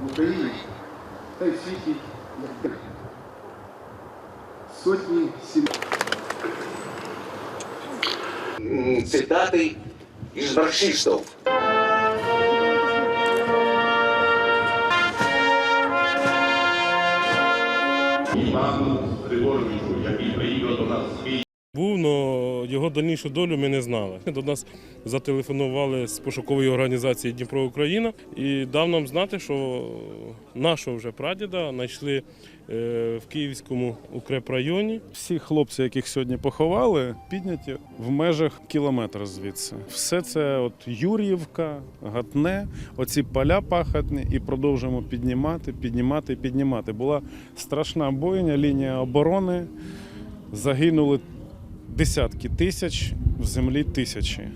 в Україні та й в світі як сотні сімей. М, цитаты из марксистов. Івану Григоровичу, який приїхав до нас з його дальнішу долю ми не знали. До нас зателефонували з пошукової організації Дніпро Україна і дав нам знати, що нашого вже прадіда знайшли е, в Київському укрепрайоні. Всі хлопці, яких сьогодні поховали, підняті в межах кілометра звідси. Все це от Юр'ївка, Гатне, оці поля пахотні, і продовжуємо піднімати, піднімати, піднімати. Була страшна бойня, лінія оборони. Загинули десятки тисяч, в землі тисячі.